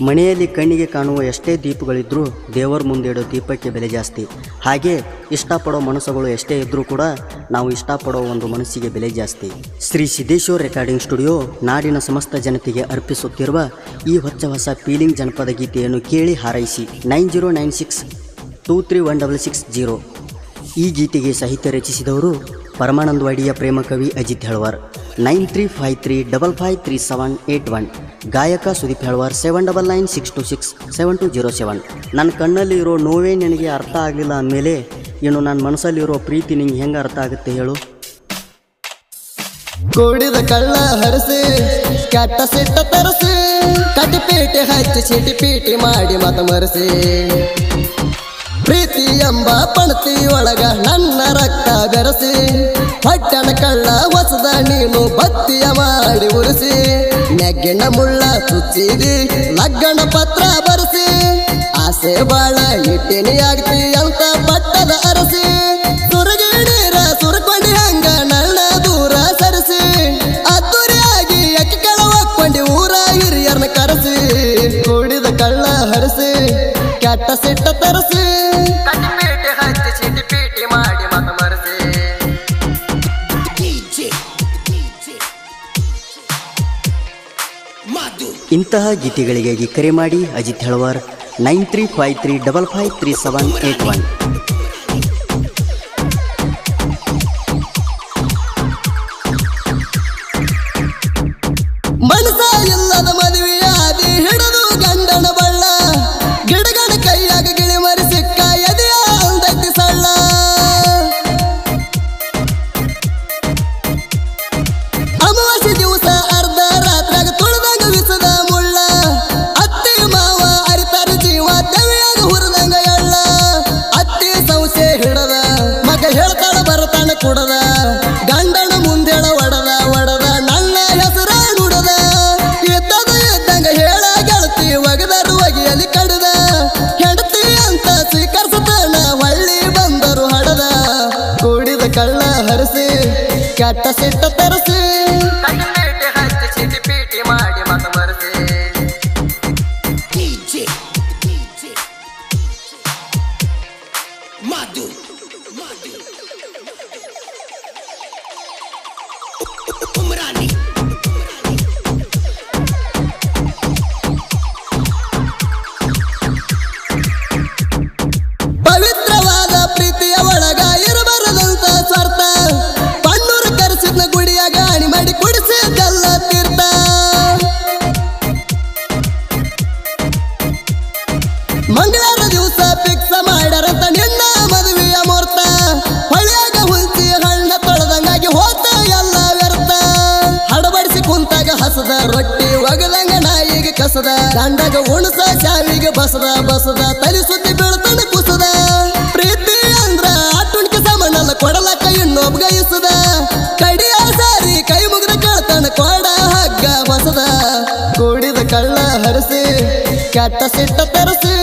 ಮನೆಯಲ್ಲಿ ಕಣ್ಣಿಗೆ ಕಾಣುವ ಎಷ್ಟೇ ದೀಪಗಳಿದ್ರೂ ದೇವರ ಮುಂದೆ ಇಡೋ ದೀಪಕ್ಕೆ ಬೆಲೆ ಜಾಸ್ತಿ. ಹಾಗೆ ಇಷ್ಟಪಡೋ ಮನಸ್ಸುಗಳು ಎಷ್ಟೇ ಇದ್ದರೂ ಕೂಡ ನಾವು ಇಷ್ಟಪಡೋ ಒಂದು ಮನಸ್ಸಿಗೆ ಬೆಲೆ ಜಾಸ್ತಿ. ಶ್ರೀ ಸಿದ್ದೇಶ್ವರ್ ರೆಕಾರ್ಡಿಂಗ್ ಸ್ಟುಡಿಯೋ ನಾಡಿನ ಸಮಸ್ತ ಜನತೆಗೆ ಅರ್ಪಿಸುತ್ತಿರುವ ಈ ಹೊಚ್ಚ ಹೊಸ ಫೀಲಿಂಗ್ ಜನಪದ ಗೀತೆಯನ್ನು ಕೇಳಿ ಹಾರೈಸಿ. Nine zero nine six two three one double six zero. ಈ ಗೀತೆಗೆ ಸಾಹಿತ್ಯ ರಚಿಸಿದವರು ಪರಮಾನಂದವಾಡಿಯ ಪ್ರೇಮ ಕವಿ Ajit Helwar. Nine three five three double five three seven eight one. ಗಾಯಕ Sudeep Helwar seven double nine six two six seven two zero seven ನನ್ನ ಕಣ್ಣಲ್ಲಿ ಇರೋ ನೋವೇ ನಿನಗೆ ಅರ್ಥ ಆಗಲಿಲ್ಲ ಅಂದಮೇಲೆ ಇನ್ನು ನನ್ನ ಮನಸ್ಸಲ್ಲಿರೋ ಪ್ರೀತಿ ನಿಂಗೆ ಹೆಂಗೆ ಅರ್ಥ ಆಗುತ್ತೆ ಹೇಳು? ಕೂಡಿದ ಕಳ್ಳ ಹರಸಿ, ಕೆಟ್ಟ ಸಿಟ್ಟ ತರಸಿ ಕಟ್ಟಿ ಪೀಟಿ ಹಚ್ಚಿ ಸಿಟಿ ಪೀಟಿ ಮಾಡಿ ಮತ ಮರೆಸಿ. ಪ್ರೀತಿ ಎಂಬ ಪಣತಿ ಒಳಗ ನನ್ನ ರಕ್ತ ಬೆರೆಸಿ ಪಟ್ಟಣ ಕಳ್ಳ ಹೊಸದ ನೀನು ಭಕ್ತಿಯ ಮಾಡಿ ಉರಿಸಿ, ನೆಗ್ಗಿನ ಮುಳ್ಳ ಚುಚ್ಚಿದಿ ಲಗ್ಗಣ ಪತ್ರ ಬರೆಸಿ, ಆಸೆ ಬಾಳ ಇಟ್ಟಿನಿ ಆಗ್ತಿ ಅಂತ ಪಟ್ಟದ ಅರಸಿ ಸುರಗಿ ನೀರ ಸುರಕೊಂಡಿ ಹಂಗ ನಳ್ಳ ದೂರ ಸರಿಸಿ, ಅದ್ದೂರಿಯಾಗಿ ಅಕ್ಕಿ ಕೆಳ ಒಕ್ಕೊಂಡಿ ಊರ ಹಿರಿಯರ್ನ ಕರೆಸಿ, ಕುಡಿದ ಕಳ್ಳ ಹರಿಸಿ, ಕೆಟ್ಟ ಸಿಟ್ಟ ತರಿಸಿ ಇಂತಹ ಗೀತೆಗಳಿಗಾಗಿ ಕರೆ ಮಾಡಿ Ajit Helavar, nine three five three double five three seven eight one. ಕುಡದ? ಗಂಡನ ಮುಂದೆಳ ಒಡದ ಒಡದ, ನನ್ನ ಹೆಸರ ನುಡದ. ಇದ್ದದ ಎದ್ದಂಗ ಹೇಳ ಗೆಳತಿ, ಒಗದರು ಒಗಿಯಲಿ ಕಡದ. ಹೆಂಡತಿ ಅಂತ ಸ್ವೀಕರಿಸತಾನ ಹೊಳ್ಳಿ ಬಂದರು ಹಡದ. ಕೂಡಿದ ಕಳ್ಳ ಹರಿಸಿ, ಕೆಟ್ಟ ಸಿಟ್ಟ ತರಿಸಿ Umrani. ಕಸದ ದಂಡಗ ಉಣಸ ಶಾವಿಗೆ ಬಸದ ಬಸದ, ತಲೆ ಸುದ್ದಿ ಬೀಳ್ತಾನ ಕುಸದ. ಪ್ರೀತಿ ಅಂದ್ರ ಆಟುಣಿಕೆ ಸಾಮಾನಲ್ಲ, ಕೊಡಲಕ್ಕ ಇನ್ನೊಬ್ಬ ಗೈಸದ. ಕಡಿಯ ಸಾರಿ ಕೈ ಮುಗಿದ ಕೇಳ್ತಾನ ಕೊಡ ಹಗ್ಗ ಬಸದ ಕೂಡಿದ ಕಳ್ಳ ಹರಿಸಿ, ಕೆಟ್ಟ ಸಿಟ್ಟ ತರಿಸಿ.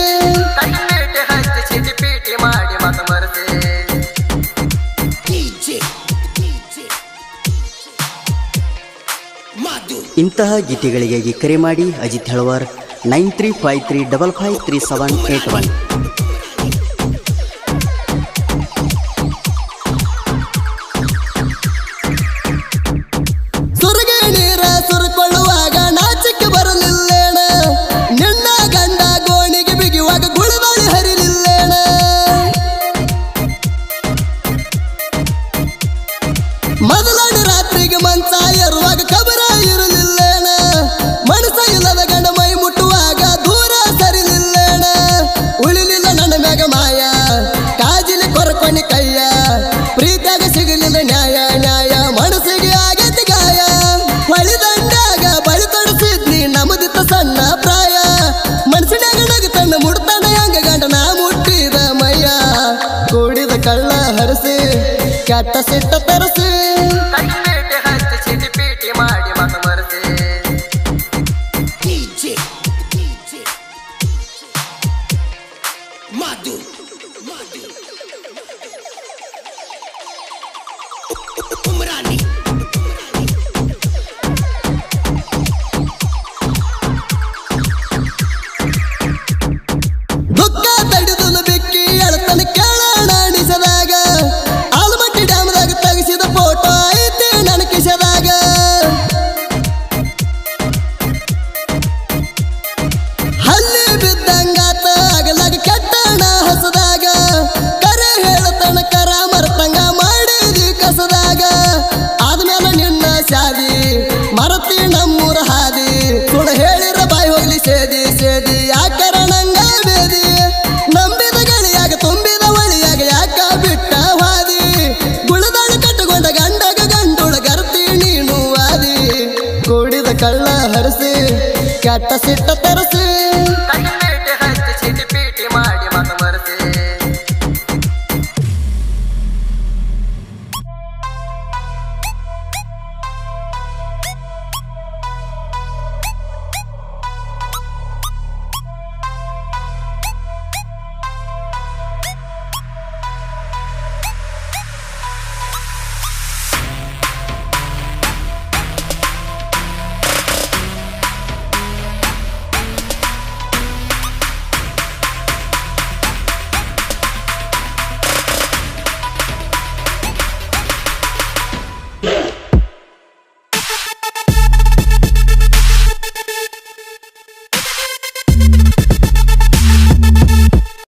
ಇಂತಹ ಗೀತೆಗಳಿಗಾಗಿ ಕರೆ ಮಾಡಿ Ajit Heluvar nine three five three double five three seven eight one. ಮೊದಲನೇ ರಾತ್ರಿಗೆ ಮಂಚ ಏರುವಾಗ ಕಬರ ಕೆಟ್ಟ ಸಿಟ್ಟ ತರಿಸಿ. ಕೆಟ್ಟ ಸಿಟ್ಟ ತರಸಿ.